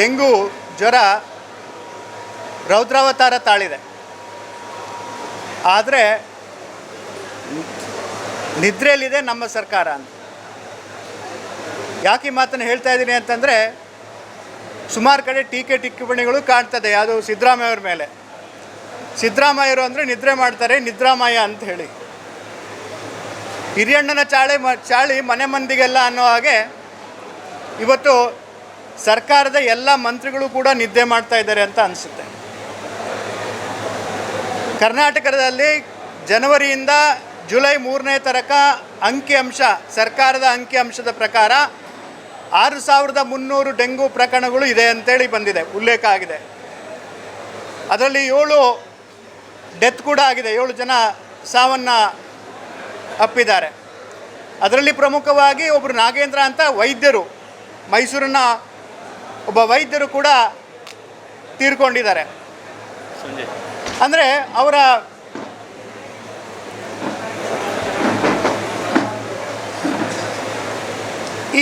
Dengue ಜ್ವರ ರೌದ್ರಾವತಾರ ತಾಳಿದೆ. ಆದರೆ ನಿದ್ರೆಯಲ್ಲಿದೆ ನಮ್ಮ ಸರ್ಕಾರ ಅಂತ. ಯಾಕೆ ಮಾತನ್ನು ಹೇಳ್ತಾ ಇದ್ದೀನಿ ಅಂತಂದರೆ ಸುಮಾರು ಕಡೆ ಟೀಕೆ ಟಿಪ್ಪಣಿಗಳು ಕಾಣ್ತದೆ, ಯಾವುದು ಸಿದ್ದರಾಮಯ್ಯವ್ರ ಮೇಲೆ. ಸಿದ್ದರಾಮಯ್ಯರು ಅಂದರೆ ನಿದ್ರೆ ಮಾಡ್ತಾರೆ, ನಿದ್ರಾಮಯ್ಯ ಅಂತ ಹೇಳಿ. ಹಿರಿಯಣ್ಣನ ಚಾಳಿ ಮ, ಚಾಳಿ ಮನೆ ಮಂದಿಗೆಲ್ಲ ಅನ್ನೋ ಹಾಗೆ ಇವತ್ತು ಸರ್ಕಾರದ ಎಲ್ಲ ಮಂತ್ರಿಗಳು ಕೂಡ ನಿದ್ದೆ ಮಾಡ್ತಾ ಇದ್ದಾರೆ ಅಂತ ಅನಿಸುತ್ತೆ. ಕರ್ನಾಟಕದಲ್ಲಿ ಜನವರಿಯಿಂದ ಜುಲೈ ಮೂರನೇ ತನಕ ಅಂಕಿಅಂಶ ಸರ್ಕಾರದ ಅಂಕಿಅಂಶದ ಪ್ರಕಾರ ಆರು ಸಾವಿರದ ಮುನ್ನೂರು ಡೆಂಗು ಪ್ರಕರಣಗಳು ಇದೆ ಅಂತೇಳಿ ಬಂದಿದೆ, ಉಲ್ಲೇಖ ಆಗಿದೆ. ಅದರಲ್ಲಿ ಏಳು ಡೆತ್ ಕೂಡ ಆಗಿದೆ, ಏಳು ಜನ ಸಾವನ್ನು ಅಪ್ಪಿದ್ದಾರೆ. ಅದರಲ್ಲಿ ಪ್ರಮುಖವಾಗಿ ಒಬ್ಬರು ನಾಗೇಂದ್ರ ಅಂತ ವೈದ್ಯರು ಮೈಸೂರಿನ ಒಬ್ಬ ವೈದ್ಯರು ಕೂಡ ತೀರ್ಕೊಂಡಿದ್ದಾರೆ. ಅಂದರೆ ಅವರ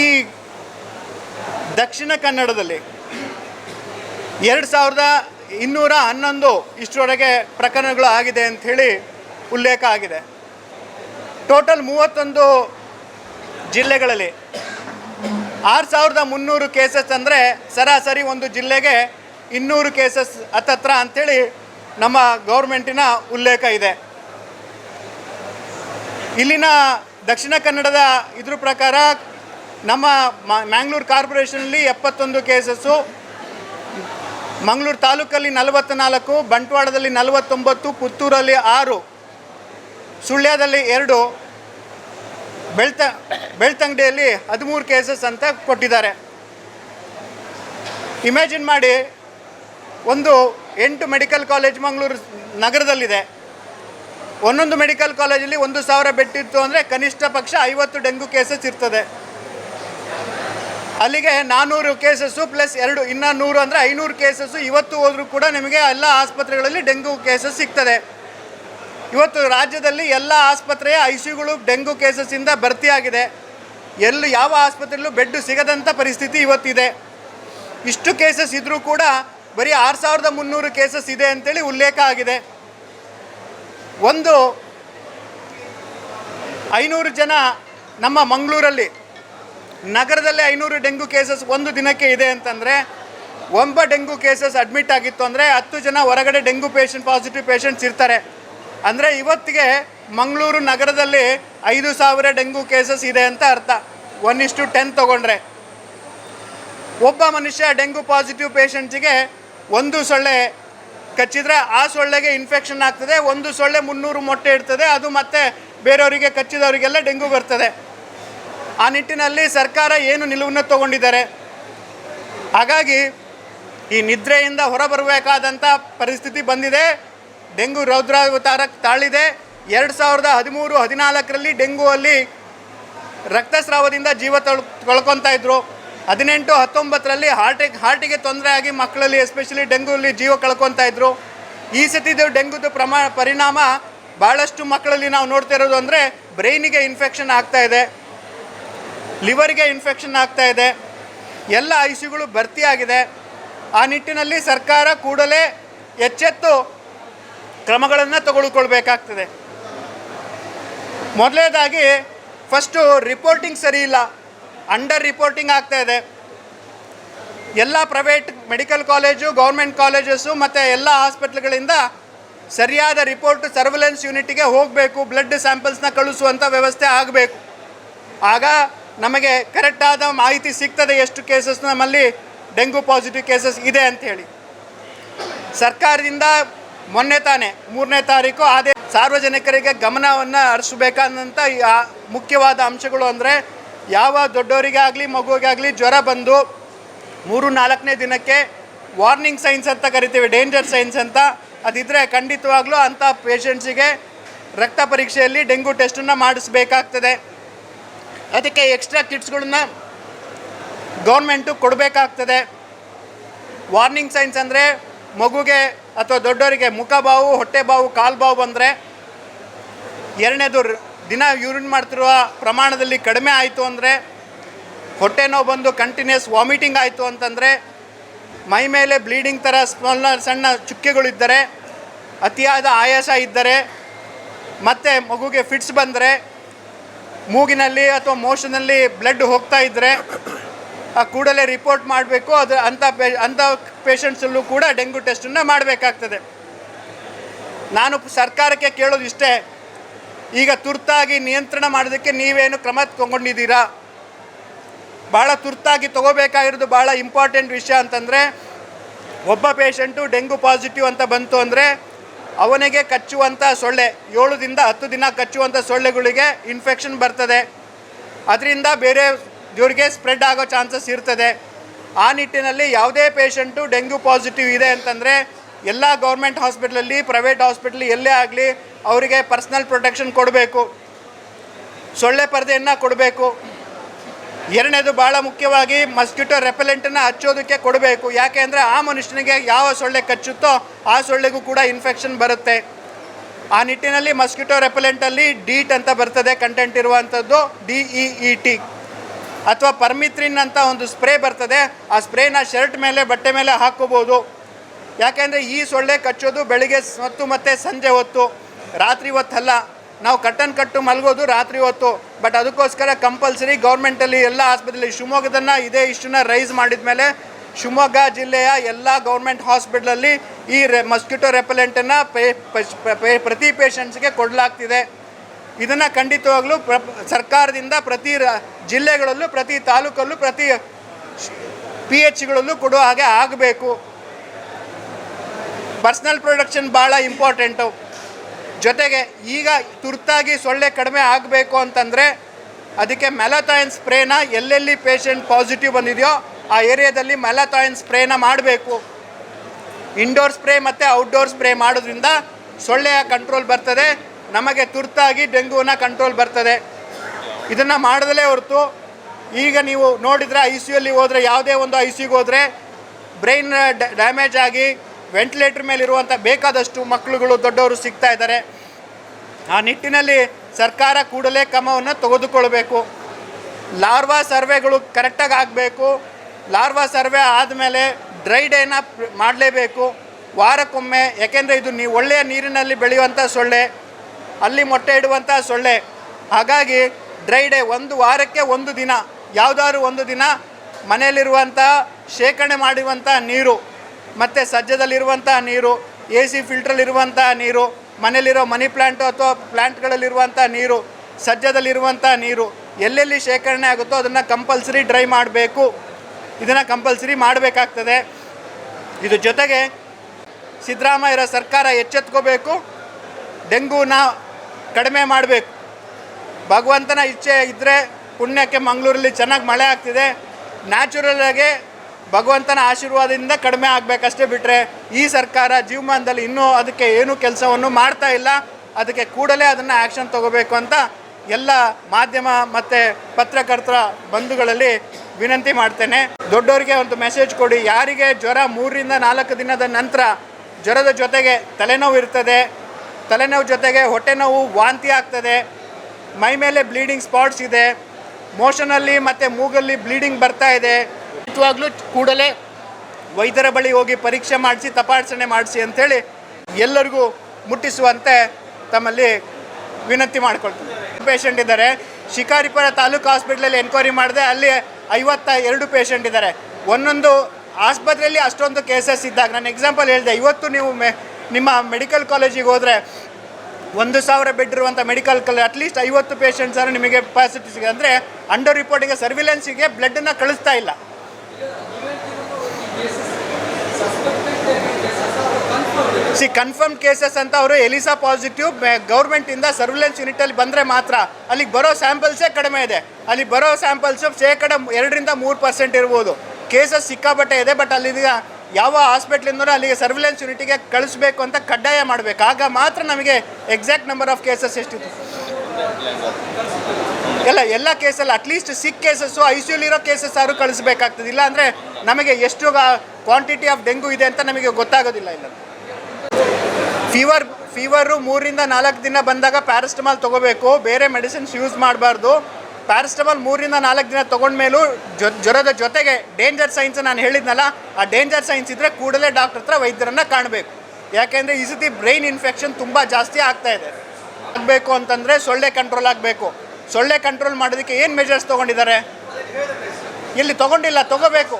ಈ ದಕ್ಷಿಣ ಕನ್ನಡದಲ್ಲಿ ಎರಡು ಸಾವಿರದ ಇನ್ನೂರ ಹನ್ನೊಂದು ಇಷ್ಟರವರೆಗೆ ಪ್ರಕರಣಗಳು ಆಗಿದೆ ಅಂಥೇಳಿ ಉಲ್ಲೇಖ ಆಗಿದೆ. ಟೋಟಲ್ ಮೂವತ್ತೊಂದು ಜಿಲ್ಲೆಗಳಲ್ಲಿ ಆರು ಸಾವಿರದ ಮುನ್ನೂರು ಕೇಸಸ್ ಅಂದರೆ ಸರಾಸರಿ ಒಂದು ಜಿಲ್ಲೆಗೆ ಇನ್ನೂರು ಕೇಸಸ್ ಹತ್ತತ್ರ ಅಂಥೇಳಿ ನಮ್ಮ ಗೌರ್ಮೆಂಟಿನ ಉಲ್ಲೇಖ ಇದೆ. ಇಲ್ಲಿನ ದಕ್ಷಿಣ ಕನ್ನಡದ ಇದ್ರ ಪ್ರಕಾರ ನಮ್ಮ ಮ್ಯಾಂಗ್ಳೂರು ಕಾರ್ಪೊರೇಷನಲ್ಲಿ ಎಪ್ಪತ್ತೊಂದು ಕೇಸಸ್ಸು ಮಂಗಳೂರು ತಾಲೂಕಲ್ಲಿ ನಲವತ್ತ್ನಾಲ್ಕು ಬಂಟ್ವಾಳದಲ್ಲಿ ನಲವತ್ತೊಂಬತ್ತು, ಪುತ್ತೂರಲ್ಲಿ ಆರು, ಸುಳ್ಯದಲ್ಲಿ ಎರಡು ಬೆಳ್ತ ಬೆಳ್ತಂಗಡಿಯಲ್ಲಿ ಹದಿಮೂರು ಕೇಸಸ್ ಅಂತ ಕೊಟ್ಟಿದ್ದಾರೆ. ಇಮ್ಯಾಜಿನ್ ಮಾಡಿ, ಒಂದು ಎಂಟು ಮೆಡಿಕಲ್ ಕಾಲೇಜ್ ಮಂಗಳೂರು ನಗರದಲ್ಲಿದೆ. ಒಂದೊಂದು ಮೆಡಿಕಲ್ ಕಾಲೇಜಲ್ಲಿ ಒಂದು ಸಾವಿರ ಬೆಟ್ಟಿತ್ತು ಅಂದರೆ ಕನಿಷ್ಠ ಪಕ್ಷ ಐವತ್ತು ಡೆಂಗು ಕೇಸಸ್ ಇರ್ತದೆ. ಅಲ್ಲಿಗೆ ನಾನ್ನೂರು ಕೇಸಸ್ಸು ಪ್ಲಸ್ ಎರಡು, ಇನ್ನೂ ನೂರು ಅಂದರೆ ಐನೂರು ಕೇಸಸ್ಸು ಇವತ್ತು ಹೋದರೂ ಕೂಡ ನಿಮಗೆ ಎಲ್ಲ ಆಸ್ಪತ್ರೆಗಳಲ್ಲಿ ಡೆಂಗು ಕೇಸಸ್ ಸಿಗ್ತದೆ. ಇವತ್ತು ರಾಜ್ಯದಲ್ಲಿ ಎಲ್ಲ ಆಸ್ಪತ್ರೆಯ ಐ ಸಿಯುಗಳು ಡೆಂಗು ಕೇಸಸ್ಸಿಂದ ಭರ್ತಿಯಾಗಿದೆ. ಎಲ್ಲಿ ಯಾವ ಆಸ್ಪತ್ರೆಯಲ್ಲೂ ಬೆಡ್ ಸಿಗದಂಥ ಪರಿಸ್ಥಿತಿ ಇವತ್ತಿದೆ. ಇಷ್ಟು ಕೇಸಸ್ ಇದ್ದರೂ ಕೂಡ ಬರೀ ಆರು ಸಾವಿರದ ಮುನ್ನೂರು ಕೇಸಸ್ ಇದೆ ಅಂತೇಳಿ ಉಲ್ಲೇಖ ಆಗಿದೆ. ಒಂದು ಐನೂರು ಜನ ನಮ್ಮ ಮಂಗಳೂರಲ್ಲಿ, ನಗರದಲ್ಲಿ ಐನೂರು ಡೆಂಗು ಕೇಸಸ್ ಒಂದು ದಿನಕ್ಕೆ ಇದೆ ಅಂತಂದರೆ, ಒಂಬ ಡೆಂಗು ಕೇಸಸ್ ಅಡ್ಮಿಟ್ ಆಗಿತ್ತು ಅಂದರೆ ಹತ್ತು ಜನ ಹೊರಗಡೆ ಡೆಂಗು ಪೇಷಂಟ್, ಪಾಸಿಟಿವ್ ಪೇಷಂಟ್ಸ್ ಇರ್ತಾರೆ. ಅಂದರೆ ಇವತ್ತಿಗೆ ಮಂಗಳೂರು ನಗರದಲ್ಲಿ ಐದು ಸಾವಿರ ಡೆಂಗು ಕೇಸಸ್ ಇದೆ ಅಂತ ಅರ್ಥ. ಒನ್ ಇಷ್ಟು ಟೆನ್ ತೊಗೊಂಡ್ರೆ. ಒಬ್ಬ ಮನುಷ್ಯ ಡೆಂಗು ಪಾಸಿಟಿವ್ ಪೇಷಂಟ್ಸಿಗೆ ಒಂದು ಸೊಳ್ಳೆ ಕಚ್ಚಿದ್ರೆ ಆ ಸೊಳ್ಳೆಗೆ ಇನ್ಫೆಕ್ಷನ್ ಆಗ್ತದೆ, ಒಂದು ಸೊಳ್ಳೆ ಮುನ್ನೂರು ಮೊಟ್ಟೆ ಇಡ್ತದೆ, ಅದು ಮತ್ತೆ ಬೇರೆಯವರಿಗೆ ಕಚ್ಚಿದವರಿಗೆಲ್ಲ ಡೆಂಗು ಬರ್ತದೆ. ಆ ನಿಟ್ಟಿನಲ್ಲಿ ಸರ್ಕಾರ ಏನು ನಿಲುವನ್ನು ತಗೊಂಡಿದ್ದಾರೆ? ಹಾಗಾಗಿ ಈ ನಿದ್ರೆಯಿಂದ ಹೊರಬರಬೇಕಾದಂಥ ಪರಿಸ್ಥಿತಿ ಬಂದಿದೆ. ಡೆಂಗು ರೌದ್ರಾವತಾರ ತಾಳಿದೆ. ಎರಡು ಸಾವಿರದ ಹದಿಮೂರು, ಹದಿನಾಲ್ಕರಲ್ಲಿ ಡೆಂಗು ಅಲ್ಲಿ ರಕ್ತಸ್ರಾವದಿಂದ ಜೀವ ತೊಳ್ ಕಳ್ಕೊತಾ ಇದ್ರು. ಹದಿನೆಂಟು, ಹತ್ತೊಂಬತ್ತರಲ್ಲಿ ಹಾರ್ಟಿಗೆ ಹಾರ್ಟಿಗೆ ತೊಂದರೆ ಆಗಿ ಮಕ್ಕಳಲ್ಲಿ ಎಸ್ಪೆಷಲಿ ಡೆಂಗೂಲಿ ಜೀವ ಕಳ್ಕೊತಾ ಇದ್ರು. ಈ ಸತಿದು ಡೆಂಗುದು ಪ್ರಮಾಣ ಪರಿಣಾಮ ಭಾಳಷ್ಟು ಮಕ್ಕಳಲ್ಲಿ ನಾವು ನೋಡ್ತಾ ಇರೋದು ಅಂದರೆ ಬ್ರೈನಿಗೆ ಇನ್ಫೆಕ್ಷನ್ ಆಗ್ತಾ ಇದೆ. ಲಿವರ್ಗೆ ಇನ್ಫೆಕ್ಷನ್ ಆಗ್ತಾ ಇದೆ. ಎಲ್ಲ ಐ ಸಿಗಳು ಭರ್ತಿಯಾಗಿದೆ. ಆ ನಿಟ್ಟಿನಲ್ಲಿ ಸರ್ಕಾರ ಕೂಡಲೇ ಎಚ್ಚೆತ್ತು ಕ್ರಮಗಳನ್ನು ತಗೊಳ್ಕೊಳ್ಬೇಕಾಗ್ತದೆ. ಮೊದಲನೇದಾಗಿ ಫಸ್ಟು ರಿಪೋರ್ಟಿಂಗ್ ಸರಿ ಇಲ್ಲ ಅಂಡರ್ ರಿಪೋರ್ಟಿಂಗ್ ಆಗ್ತಾ ಇದೆ. ಎಲ್ಲ private medical college government colleges ಮತ್ತು ಎಲ್ಲ ಹಾಸ್ಪಿಟ್ಲ್ಗಳಿಂದ ಸರಿಯಾದ ರಿಪೋರ್ಟ್ ಸರ್ವೆಲೆನ್ಸ್ ಯೂನಿಟಿಗೆ ಹೋಗಬೇಕು ಬ್ಲಡ್ ಸ್ಯಾಂಪಲ್ಸ್ನ ಕಳಿಸುವಂಥ ವ್ಯವಸ್ಥೆ ಆಗಬೇಕು. ಆಗ ನಮಗೆ ಕರೆಕ್ಟಾದ ಮಾಹಿತಿ ಸಿಗ್ತದೆ ಎಷ್ಟು ಕೇಸಸ್ ನಮ್ಮಲ್ಲಿ, ಡೆಂಗು ಪಾಸಿಟಿವ್ ಕೇಸಸ್ ಇದೆ ಅಂಥೇಳಿ ಸರ್ಕಾರದಿಂದ ಮೊನ್ನೆ ತಾನೇ, ಮೂರನೇ ತಾರೀಕು ಅದೇ ಸಾರ್ವಜನಿಕರಿಗೆ ಗಮನವನ್ನು ಹರಿಸಬೇಕಾದಂಥ ಮುಖ್ಯವಾದ ಅಂಶಗಳು ಅಂದರೆ ಯಾವ ದೊಡ್ಡವರಿಗೆ ಆಗಲಿ ಮಗುವಿಗಾಗಲಿ ಜ್ವರ ಬಂದು ಮೂರು ನಾಲ್ಕನೇ ದಿನಕ್ಕೆ ವಾರ್ನಿಂಗ್ ಸೈನ್ಸ್ ಅಂತ ಕರಿತೀವಿ, ಡೇಂಜರ್ ಸೈನ್ಸ್ ಅಂತ. ಅದಿದ್ದರೆ ಖಂಡಿತವಾಗ್ಲೂ ಅಂಥ ಪೇಷಂಟ್ಸಿಗೆ ರಕ್ತ ಪರೀಕ್ಷೆಯಲ್ಲಿ ಡೆಂಗು ಟೆಸ್ಟನ್ನು ಮಾಡಿಸ್ಬೇಕಾಗ್ತದೆ. ಅದಕ್ಕೆ ಎಕ್ಸ್ಟ್ರಾ ಕಿಟ್ಸ್ಗಳನ್ನ ಗೌರ್ಮೆಂಟು ಕೊಡಬೇಕಾಗ್ತದೆ. ವಾರ್ನಿಂಗ್ ಸೈನ್ಸ್ ಅಂದರೆ ಮಗುಗೆ ಅಥವಾ ದೊಡ್ಡವರಿಗೆ ಮುಖ ಬಾವು, ಹೊಟ್ಟೆ ಬಾವು, ಕಾಲು ಬಾವು ಬಂದರೆ ಎರಡನೇದು ದಿನ ಯೂರಿನ್ ಮಾಡ್ತಿರುವ ಪ್ರಮಾಣದಲ್ಲಿ ಕಡಿಮೆ ಆಯಿತು ಅಂದರೆ ಹೊಟ್ಟೆ ನೋವು ಬಂದು ಕಂಟಿನ್ಯೂಸ್ ವಾಮಿಟಿಂಗ್ ಆಯಿತು ಅಂತಂದರೆ ಮೈ ಮೇಲೆ ಬ್ಲೀಡಿಂಗ್ ಥರ ಸ್ಮಾಲ್ ಸಣ್ಣ ಚುಕ್ಕೆಗಳಿದ್ದರೆ, ಅತಿಯಾದ ಆಯಾಸ ಇದ್ದರೆ, ಮತ್ತು ಮಗುಗೆ ಫಿಟ್ಸ್ ಬಂದರೆ, ಮೂಗಿನಲ್ಲಿ ಅಥವಾ ಮೋಷನಲ್ಲಿ ಬ್ಲಡ್ ಹೋಗ್ತಾ ಇದ್ದರೆ ಕೂಡಲೇ ರಿಪೋರ್ಟ್ ಮಾಡಬೇಕು. ಅದು ಅಂಥ ಪೇ ಅಂಥ ಪೇಷಂಟ್ಸಲ್ಲೂ ಕೂಡ ಡೆಂಗ್ಯೂ ಟೆಸ್ಟನ್ನು ಮಾಡಬೇಕಾಗ್ತದೆ. ನಾನು ಸರ್ಕಾರಕ್ಕೆ ಕೇಳೋದು ಇಷ್ಟೇ. ಈಗ ತುರ್ತಾಗಿ ನಿಯಂತ್ರಣ ಮಾಡೋದಕ್ಕೆ ನೀವೇನು ಕ್ರಮ ತಗೊಂಡಿದ್ದೀರಾ? ಭಾಳ ತುರ್ತಾಗಿ ತಗೋಬೇಕಾಗಿರೋದು ಭಾಳ ಇಂಪಾರ್ಟೆಂಟ್ ವಿಷಯ ಅಂತಂದರೆ, ಒಬ್ಬ ಪೇಷಂಟು ಡೆಂಗು ಪಾಸಿಟಿವ್ ಅಂತ ಬಂತು ಅಂದರೆ, ಅವನಿಗೆ ಕಚ್ಚುವಂಥ ಸೊಳ್ಳೆ, ಏಳು ದಿನದ ಹತ್ತು ದಿನ ಕಚ್ಚುವಂಥ ಸೊಳ್ಳೆಗಳಿಗೆ ಇನ್ಫೆಕ್ಷನ್ ಬರ್ತದೆ. ಅದರಿಂದ ಬೇರೆ ಇವ್ರಿಗೆ ಸ್ಪ್ರೆಡ್ ಆಗೋ ಚಾನ್ಸಸ್ ಇರ್ತದೆ. ಆ ನಿಟ್ಟಿನಲ್ಲಿ ಯಾವುದೇ ಪೇಷಂಟು ಡೆಂಗ್ಯೂ ಪಾಸಿಟಿವ್ ಇದೆ ಅಂತಂದರೆ ಎಲ್ಲ ಗೌರ್ಮೆಂಟ್ ಹಾಸ್ಪಿಟ್ಲಲ್ಲಿ ಪ್ರೈವೇಟ್ ಹಾಸ್ಪಿಟ್ಲ್ ಎಲ್ಲೇ ಆಗಲಿ ಅವರಿಗೆ ಪರ್ಸ್ನಲ್ ಪ್ರೊಟೆಕ್ಷನ್ ಕೊಡಬೇಕು. ಸೊಳ್ಳೆ ಪರದೆಯನ್ನು ಕೊಡಬೇಕು. ಎರಡನೇದು ಭಾಳ ಮುಖ್ಯವಾಗಿ ಮಸ್ಕಿಟೋ ರೆಪೆಲೆಂಟನ್ನು ಹಚ್ಚೋದಕ್ಕೆ ಕೊಡಬೇಕು. ಯಾಕೆ ಅಂದರೆ ಆ ಮನುಷ್ಯನಿಗೆ ಯಾವ ಸೊಳ್ಳೆ ಕಚ್ಚುತ್ತೋ ಆ ಸೊಳ್ಳೆಗೂ ಕೂಡ ಇನ್ಫೆಕ್ಷನ್ ಬರುತ್ತೆ. ಆ ನಿಟ್ಟಿನಲ್ಲಿ ಮಸ್ಕಿಟೋ ರೆಪೆಲೆಂಟಲ್ಲಿ ಡೀಟ್ ಅಂತ ಬರ್ತದೆ ಕಂಟೆಂಟ್ ಇರುವಂಥದ್ದು ಡಿ ಇ ಇ ಟಿ ಅಥವಾ ಪರ್ಮಿತ್ರಿನ್ ಅಂತ ಒಂದು ಸ್ಪ್ರೇ ಬರ್ತದೆ, ಆ ಸ್ಪ್ರೇನ ಶರ್ಟ್ ಮೇಲೆ, ಬಟ್ಟೆ ಮೇಲೆ ಹಾಕ್ಕೋಬೋದು. ಯಾಕೆಂದರೆ ಈ ಸೊಳ್ಳೆ ಕಚ್ಚೋದು ಬೆಳಿಗ್ಗೆ ಹೊತ್ತು ಮತ್ತು ಸಂಜೆ ಹೊತ್ತು. ರಾತ್ರಿ ಹೊತ್ತಲ್ಲ. ನಾವು ಕಟ್ಟನ್ ಕಟ್ಟು ಮಲಗೋದು ರಾತ್ರಿ ಹೊತ್ತು. ಬಟ್ ಅದಕ್ಕೋಸ್ಕರ ಕಂಪಲ್ಸರಿ ಗೌರ್ಮೆಂಟಲ್ಲಿ ಎಲ್ಲ ಆಸ್ಪತ್ರೆಯಲ್ಲಿ ಶಿವಮೊಗ್ಗದನ್ನು ಇದೇ ಇಷ್ಟನ್ನ ರೈಸ್ ಮಾಡಿದ ಮೇಲೆ ಶಿವಮೊಗ್ಗ ಜಿಲ್ಲೆಯ ಎಲ್ಲ ಗೌರ್ಮೆಂಟ್ ಹಾಸ್ಪಿಟ್ಲಲ್ಲಿ ಈ ರೆ ಮಸ್ಕಿಟೋ ರೆಪಲೆಂಟನ್ನು ಪ್ರತಿ ಪೇಷಂಟ್ಸ್ಗೆ ಕೊಡಲಾಗ್ತಿದೆ. ಇದನ್ನು ಖಂಡಿತವಾಗ್ಲೂ ಪ್ರ, ಸರ್ಕಾರದಿಂದ ಪ್ರತಿ ರ- ಜಿಲ್ಲೆಗಳಲ್ಲೂ, ಪ್ರತಿ ತಾಲೂಕಲ್ಲೂ, ಪ್ರತಿ ಪಿ ಎಚ್ಗಳಲ್ಲೂ ಕೊಡೋ ಹಾಗೆ ಆಗಬೇಕು. ಪರ್ಸ್ನಲ್ ಪ್ರೊಡಕ್ಷನ್ ಭಾಳ ಇಂಪಾರ್ಟೆಂಟು. ಜೊತೆಗೆ ಈಗ ತುರ್ತಾಗಿ ಸೊಳ್ಳೆ ಕಡಿಮೆ ಆಗಬೇಕು ಅಂತಂದರೆ ಅದಕ್ಕೆ ಮೆಲಥಾಯಿನ್ ಸ್ಪ್ರೇನ ಎಲ್ಲೆಲ್ಲಿ ಪೇಷಂಟ್ ಪಾಸಿಟಿವ್ ಬಂದಿದೆಯೋ ಆ ಏರಿಯಾದಲ್ಲಿ ಮೆಲಥಾಯಿನ್ ಸ್ಪ್ರೇನ ಮಾಡಬೇಕು. ಇಂಡೋರ್ ಸ್ಪ್ರೇ ಮತ್ತು ಔಟ್ಡೋರ್ ಸ್ಪ್ರೇ ಮಾಡೋದ್ರಿಂದ ಸೊಳ್ಳೆಯ ಕಂಟ್ರೋಲ್ ಬರ್ತದೆ. ನಮಗೆ ತುರ್ತಾಗಿ ಡೆಂಗೂನ ಕಂಟ್ರೋಲ್ ಬರ್ತದೆ. ಇದನ್ನು ಮಾಡದಲೇ ಹೊರತು ಈಗ ನೀವು ನೋಡಿದರೆ ಐ ಸಿ ಯುಲ್ಲಿ ಹೋದರೆ ಯಾವುದೇ ಒಂದು ಐ ಸಿಗೆ ಹೋದರೆ ಬ್ರೈನ್ ಡ್ಯಾಮೇಜ್ ಆಗಿ ವೆಂಟಿಲೇಟರ್ ಮೇಲಿರುವಂಥ ಬೇಕಾದಷ್ಟು ಮಕ್ಕಳುಗಳು ದೊಡ್ಡವರು ಸಿಗ್ತಾ ಇದ್ದಾರೆ. ಆ ನಿಟ್ಟಿನಲ್ಲಿ ಸರ್ಕಾರ ಕೂಡಲೇ ಕ್ರಮವನ್ನು ತೆಗೆದುಕೊಳ್ಬೇಕು. ಲಾರ್ವಾ ಸರ್ವೆಗಳು ಕರೆಕ್ಟಾಗಿ ಆಗಬೇಕು. ಲಾರ್ವಾ ಸರ್ವೆ ಆದಮೇಲೆ ಡ್ರೈ ಡೇನ ಮಾಡಲೇಬೇಕು. ವಾರಕ್ಕೊಮ್ಮೆ, ಯಾಕೆಂದರೆ ಇದು ನೀವು ಒಳ್ಳೆಯ ನೀರಿನಲ್ಲಿ ಬೆಳೆಯುವಂಥ ಸೊಳ್ಳೆ. ಅಲ್ಲಿ ಮೊಟ್ಟೆ ಇಡುವಂಥ ಸೊಳ್ಳೆ. ಹಾಗಾಗಿ ಡ್ರೈ ಡೇ ಒಂದು ವಾರಕ್ಕೆ ಒಂದು ದಿನ, ಯಾವುದಾದ್ರು ಒಂದು ದಿನ ಮನೆಯಲ್ಲಿರುವಂಥ ಶೇಖರಣೆ ಮಾಡಿರುವಂಥ ನೀರು, ಮತ್ತು ಸಜ್ಜದಲ್ಲಿರುವಂಥ ನೀರು ಎ ಸಿ ಫಿಲ್ಟ್ರಲ್ಲಿರುವಂಥ ನೀರು, ಮನೆಯಲ್ಲಿರೋ ಮನಿ ಪ್ಲ್ಯಾಂಟು ಅಥವಾ ಪ್ಲ್ಯಾಂಟ್ಗಳಲ್ಲಿರುವಂಥ ನೀರು ಸಜ್ಜದಲ್ಲಿರುವಂಥ ನೀರು, ಎಲ್ಲೆಲ್ಲಿ ಶೇಖರಣೆ ಆಗುತ್ತೋ ಅದನ್ನು ಕಂಪಲ್ಸರಿ ಡ್ರೈ ಮಾಡಬೇಕು. ಇದನ್ನು ಕಂಪಲ್ಸರಿ ಮಾಡಬೇಕಾಗ್ತದೆ. ಇದು ಜೊತೆಗೆ ಸಿದ್ದರಾಮಯ್ಯರ ಸರ್ಕಾರ ಎಚ್ಚೆತ್ಕೋಬೇಕು. ಡೆಂಗೂನ ಕಡಿಮೆ ಮಾಡಬೇಕು. ಭಗವಂತನ ಇಚ್ಛೆ ಇದ್ದರೆ ಪುಣ್ಯಕ್ಕೆ ಮಂಗಳೂರಲ್ಲಿ ಚೆನ್ನಾಗಿ ಮಳೆ ಆಗ್ತಿದೆ. ನ್ಯಾಚುರಲಾಗಿ ಭಗವಂತನ ಆಶೀರ್ವಾದದಿಂದ ಕಡಿಮೆ ಆಗಬೇಕಷ್ಟೇ ಬಿಟ್ಟರೆ ಈ ಸರ್ಕಾರ ಜೀವಮಾನದಲ್ಲಿ ಇನ್ನೂ ಅದಕ್ಕೆ ಏನೂ ಕೆಲಸವನ್ನು ಮಾಡ್ತಾ ಇಲ್ಲ. ಅದಕ್ಕೆ ಕೂಡಲೇ ಅದನ್ನು ಆ್ಯಕ್ಷನ್ ತಗೋಬೇಕು ಅಂತ ಎಲ್ಲ ಮಾಧ್ಯಮ ಮತ್ತು ಪತ್ರಕರ್ತರ ಬಂಧುಗಳಲ್ಲಿ ವಿನಂತಿ ಮಾಡ್ತೇನೆ. ದೊಡ್ಡವರಿಗೆ ಒಂದು ಮೆಸೇಜ್ ಕೊಡಿ. ಯಾರಿಗೆ ಜ್ವರ ಮೂರರಿಂದ ನಾಲ್ಕು ದಿನದ ನಂತರ ಜ್ವರದ ಜೊತೆಗೆ ತಲೆನೋವು ಇರ್ತದೆ. ತಲೆನೋವು ಜೊತೆಗೆ ಹೊಟ್ಟೆ ನೋವು ವಾಂತಿ ಆಗ್ತದೆ, ಮೈ ಮೇಲೆ ಬ್ಲೀಡಿಂಗ್ ಸ್ಪಾಟ್ಸ್ ಇದೆ ಮೋಷನಲ್ಲಿ ಮತ್ತು ಮೂಗಲ್ಲಿ ಬ್ಲೀಡಿಂಗ್ ಬರ್ತಾ ಇದೆ. ನಿಜವಾಗ್ಲೂ ಕೂಡಲೇ ವೈದ್ಯರ ಬಳಿ ಹೋಗಿ ಪರೀಕ್ಷೆ ಮಾಡಿಸಿ, ತಪಾಸಣೆ ಮಾಡಿಸಿ ಅಂಥೇಳಿ ಎಲ್ಲರಿಗೂ ಮುಟ್ಟಿಸುವಂತೆ ತಮ್ಮಲ್ಲಿ ವಿನಂತಿ ಮಾಡ್ಕೊಳ್ತೀನಿ. ಪೇಷಂಟ್ ಇದ್ದಾರೆ. ಶಿಕಾರಿಪುರ ತಾಲೂಕು ಹಾಸ್ಪಿಟ್ಲಲ್ಲಿ ಎನ್ಕ್ವೈರಿ ಮಾಡಿದೆ. ಅಲ್ಲಿ ಐವತ್ತ ಎರಡು ಪೇಷಂಟ್ ಇದ್ದಾರೆ. ಒಂದೊಂದು ಆಸ್ಪತ್ರೆಯಲ್ಲಿ ಅಷ್ಟೊಂದು ಕೇಸಸ್ ಇದ್ದಾಗ, ನಾನು ಎಕ್ಸಾಂಪಲ್ ಹೇಳಿದೆ, ಇವತ್ತು ನೀವು ಮೆ ನಿಮ್ಮ ಮೆಡಿಕಲ್ ಕಾಲೇಜಿಗೆ ಹೋದರೆ ಒಂದು ಸಾವಿರ ಬೆಡ್ ಇರುವಂಥ ಮೆಡಿಕಲ್ ಕಾಲೇಜ್ ಅಟ್ಲೀಸ್ಟ್ ಐವತ್ತು ಪೇಷಂಟ್ಸ್ ಆದ್ರೆ ನಿಮಗೆ ಕೆಪಾಸಿಟಿ ಸಿಗ ಅಂದರೆ ಅಂಡರ್ ರಿಪೋರ್ಟಿಗೆ ಸರ್ವಿಲೆನ್ಸಿಗೆ ಬ್ಲಡ್ಡನ್ನು ಕಳಿಸ್ತಾ ಇಲ್ಲ. ಸಿ ಕನ್ಫರ್ಮ್ ಕೇಸಸ್ ಅಂತ ಅವರು ಎಲಿಸಾ ಪಾಸಿಟಿವ್ ಗೌರ್ಮೆಂಟಿಂದ ಸರ್ವಿಲೆನ್ಸ್ ಯೂನಿಟಲ್ಲಿ ಬಂದರೆ ಮಾತ್ರ ಅಲ್ಲಿಗೆ ಬರೋ ಸ್ಯಾಂಪಲ್ಸೇ ಕಡಿಮೆ ಇದೆ. ಅಲ್ಲಿ ಬರೋ ಸ್ಯಾಂಪಲ್ಸು ಶೇಕಡ ಎರಡರಿಂದ ಮೂರು ಪರ್ಸೆಂಟ್ ಇರ್ಬೋದು. ಕೇಸಸ್ ಸಿಕ್ಕಾಪಟ್ಟೆ ಇದೆ ಬಟ್ ಅಲ್ಲಿದೀಗ ಯಾವ ಹಾಸ್ಪಿಟ್ಲಿಂದನೂ ಅಲ್ಲಿಗೆ ಸರ್ವಿಲೆನ್ಸ್ ಯೂನಿಟಿಗೆ ಕಳಿಸ್ಬೇಕು ಅಂತ ಕಡ್ಡಾಯ ಮಾಡಬೇಕು. ಆಗ ಮಾತ್ರ ನಮಗೆ ಎಕ್ಸಾಕ್ಟ್ ನಂಬರ್ ಆಫ್ ಕೇಸಸ್ ಎಷ್ಟಿತ್ತು. ಎಲ್ಲ ಎಲ್ಲ ಕೇಸಲ್ಲಿ at least sick cases I C cases ಆದರೂ ಕಳಿಸ್ಬೇಕಾಗ್ತದೆ. ಇಲ್ಲ ಅಂದರೆ ನಮಗೆ ಎಷ್ಟು ಕ್ವಾಂಟಿಟಿ ಆಫ್ ಡೆಂಗು ಇದೆ ಅಂತ ನಮಗೆ ಗೊತ್ತಾಗೋದಿಲ್ಲ ಇಲ್ಲ ಫೀವರ್ ಫೀವರು ಮೂರಿಂದ ನಾಲ್ಕು ದಿನ ಬಂದಾಗ ಪ್ಯಾರಸ್ಟಮಾಲ್ ತೊಗೋಬೇಕು, ಬೇರೆ ಮೆಡಿಸಿನ್ಸ್ ಯೂಸ್ ಮಾಡಬಾರ್ದು. ಪ್ಯಾರಾಸ್ಟಮಾಲ್ ಮೂರಿಂದ ನಾಲ್ಕು ದಿನ ತೊಗೊಂಡ್ಮೇಲೂ ಜೊ, ಜ್ವರದ ಜೊತೆಗೆ ಡೇಂಜರ್ ಸೈನ್ಸ್ ನಾನು ಹೇಳಿದ್ನಲ್ಲ, ಆ ಡೇಂಜರ್ ಸೈನ್ಸ್ ಇದ್ದರೆ ಕೂಡಲೇ ಡಾಕ್ಟರ್ ಹತ್ರ ವೈದ್ಯರನ್ನು ಕಾಣಬೇಕು. ಯಾಕೆಂದರೆ ಈ ಸತಿ ಬ್ರೈನ್ ಇನ್ಫೆಕ್ಷನ್ ತುಂಬ ಜಾಸ್ತಿ ಆಗ್ತಾ ಇದೆ. ಆಗಬೇಕು ಅಂತಂದರೆ ಸೊಳ್ಳೆ ಕಂಟ್ರೋಲ್ ಆಗಬೇಕು. ಸೊಳ್ಳೆ ಕಂಟ್ರೋಲ್ ಮಾಡೋದಕ್ಕೆ ಏನು ಮೆಜರ್ಸ್ ತೊಗೊಂಡಿದ್ದಾರೆ? ಇಲ್ಲಿ ತೊಗೊಂಡಿಲ್ಲ, ತೊಗೋಬೇಕು.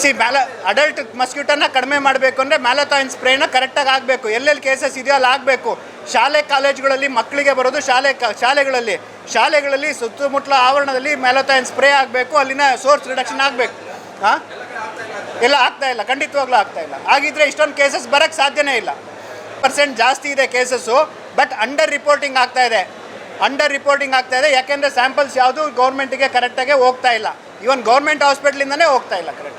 ಸಿ ಮ್ಯಾಲ ಅಡಲ್ಟ್ ಮಸ್ಕ್ಯೂಟನ್ನ ಕಡಿಮೆ ಮಾಡಬೇಕು ಅಂದರೆ ಮ್ಯಾಲಥಾಯಿನ್ ಸ್ಪ್ರೇನ ಕರೆಕ್ಟಾಗಿ ಆಗಬೇಕು. ಎಲ್ಲೆಲ್ಲಿ ಕೇಸಸ್ ಇದೆಯೋ ಅಲ್ಲಿ ಆಗಬೇಕು. ಶಾಲೆ, ಕಾಲೇಜುಗಳಲ್ಲಿ ಮಕ್ಕಳಿಗೆ ಬರೋದು ಶಾಲೆ ಶಾಲೆಗಳಲ್ಲಿ. ಶಾಲೆಗಳಲ್ಲಿ ಸುತ್ತಮುತ್ತಲ ಆವರಣದಲ್ಲಿ ಮ್ಯಾಲಥಾಯಿನ್ ಸ್ಪ್ರೇ ಆಗಬೇಕು, ಅಲ್ಲಿನ ಸೋರ್ಸ್ ರಿಡಕ್ಷನ್ ಆಗಬೇಕು. ಹಾಂ? ಎಲ್ಲ ಆಗ್ತಾ ಇಲ್ಲ. ಖಂಡಿತವಾಗ್ಲೂ ಆಗ್ತಾ ಇಲ್ಲ. ಆಗಿದ್ರೆ ಇಷ್ಟೊಂದು ಕೇಸಸ್ ಬರೋಕ್ಕೆ ಸಾಧ್ಯನೇ ಇಲ್ಲ. ಪರ್ಸೆಂಟ್ ಜಾಸ್ತಿ ಇದೆ ಕೇಸಸ್ಸು ಬಟ್ ಅಂಡರ್ ರಿಪೋರ್ಟಿಂಗ್ ಆಗ್ತಾ ಇದೆ. ಅಂಡರ್ ರಿಪೋರ್ಟಿಂಗ್ ಆಗ್ತಾ ಇದೆ. ಯಾಕೆಂದರೆ ಸ್ಯಾಂಪಲ್ಸ್ ಯಾವುದು ಗೌರ್ಮೆಂಟಿಗೆ ಕರೆಕ್ಟಾಗಿ ಹೋಗ್ತಾ ಇಲ್ಲ. ಇವನ್ ಗೌರ್ಮೆಂಟ್ ಹಾಸ್ಪಿಟ್ಲಿಂದನೇ ಹೋಗ್ತಾ ಇಲ್ಲ correct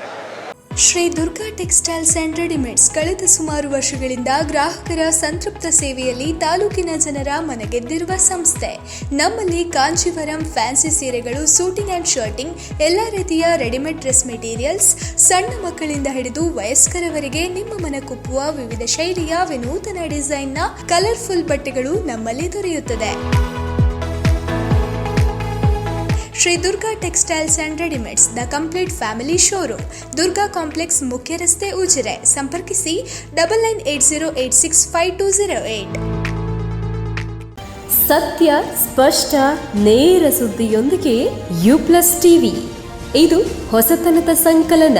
Shri Durga textiles and readymades ಕಳೆದ ಸುಮಾರು ವರ್ಷಗಳಿಂದ ಗ್ರಾಹಕರ ಸಂತೃಪ್ತ ಸೇವೆಯಲ್ಲಿ ತಾಲೂಕಿನ ಜನರ ಮನಗೆದ್ದಿರುವ ಸಂಸ್ಥೆ. ನಮ್ಮಲ್ಲಿ ಕಾಂಜೀವರಂ ಫ್ಯಾನ್ಸಿ ಸೀರೆಗಳು ಸೂಟಿಂಗ್ ಆ್ಯಂಡ್ ಶರ್ಟಿಂಗ್ ಎಲ್ಲ ರೀತಿಯ ರೆಡಿಮೇಡ್ ಡ್ರೆಸ್ ಮೆಟೀರಿಯಲ್ಸ್ ಸಣ್ಣ ಮಕ್ಕಳಿಂದ ಹಿಡಿದು ವಯಸ್ಕರವರೆಗೆ ನಿಮ್ಮ ಮನಕುಪ್ಪುವ ವಿವಿಧ ಶೈಲಿಯ ವಿನೂತನ ಡಿಸೈನ್ನ ಕಲರ್ಫುಲ್ ಬಟ್ಟೆಗಳು ನಮ್ಮಲ್ಲಿ ದೊರೆಯುತ್ತದೆ. Shri Durga textiles and readymades, the complete family showroom, Durga complex ಮುಖ್ಯ ರಸ್ತೆ ಉಜಿರೆ. ಸಂಪರ್ಕಿಸಿ double nine eight zero eight six five two zero eight ಸತ್ಯ, ಸ್ಪಷ್ಟ, ನೇರ ಸುದ್ದಿಯೊಂದಿಗೆ ಯು ಪ್ಲಸ್ ಟಿವಿ ಇದು ಹೊಸತನದ ಸಂಕಲನ.